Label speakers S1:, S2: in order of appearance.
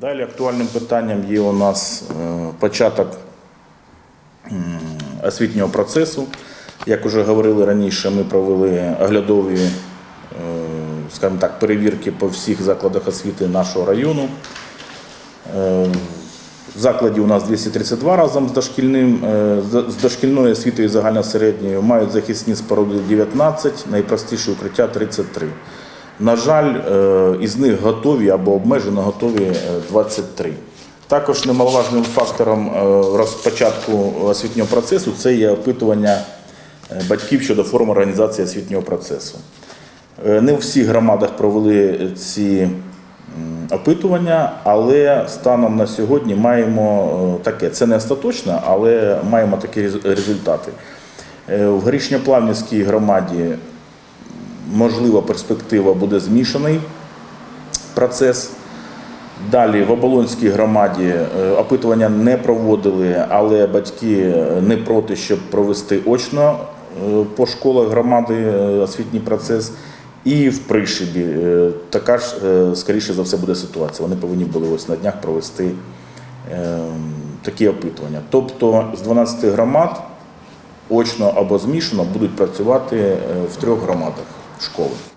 S1: Далі актуальним питанням є у нас е, початок освітнього процесу. Як вже говорили раніше, ми провели оглядові, е, скажімо так, перевірки по всіх закладах освіти нашого району. Е, закладі у нас 232 разом з дошкільним, з- дошкільною освітою загальносередньою мають захисні споруди 19, найпростіші укриття 33. На жаль, е, із них готові або обмежено готові е, 23. Також немаловажним фактором е, розпочатку освітнього процесу це є опитування е, батьків щодо форм організації освітнього процесу. Е, Не у всіх громадах провели ці опитування, але станом на сьогодні маємо е, таке. Це не остаточно, але маємо такі результати. Е, В Горішньоплавнівській громаді можлива перспектива буде змішаний процес. Далі в Оболонській громаді е, опитування не проводили, але батьки е, не проти, щоб провести очно е, по школах громади освітній процес. І в Пришибі така ж, скоріше за все, буде ситуація. Вони повинні були ось на днях провести такі опитування. Тобто з 12 громад очно або змішано будуть працювати в трьох громадах школи.